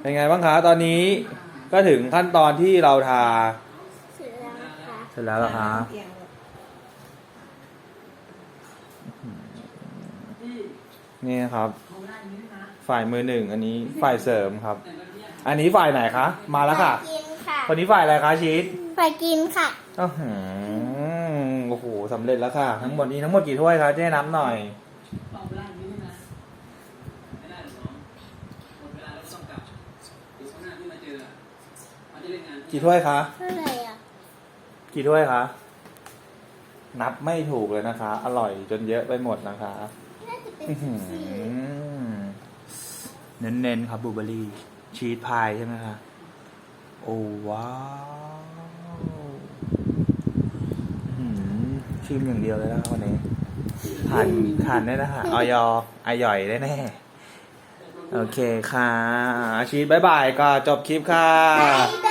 เป็นไงบ้างคะตอนนี้ก็ถึงขั้นตอนที่เราทา เสร็จแล้วนะคะเสร็จแล้วเหรอคะเอียงเลยนี่นะครับ ฝ่ายมือหนึ่งอันนี้ฝ่ายเสริมครับ อันนี้ฝ่ายไหนคะมาแล้วค่ะไปกินค่ะคนนี้ฝ่ายอะไรคะชีสไปกินค่ะอื้อหือโอ้โหสำเร็จแล้วค่ะ ทั้งหมดนี้ทั้งหมดกี่ถ้วยคะเจ๊นับหน่อย กี่ถ้วยคะเท่าไหร่อะกี่ถ้วยคะนับไม่ถูกเลยนะคะ อร่อยจนเยอะไปหมดนะคะน่าจะเป็นอื้อหืสี่อเน้นๆครับบลูเบอร์รี่ ชีสพายใช่ไหมคะโอ้ว้าวอื้อหือชิมอย่างเดียวเลยนะครับวันนี้ทานทานได้นะคะออยอร่อยได้แน่โอเคค่ะชีสบายบายก็จบคลิปค่ะบ๊ายบ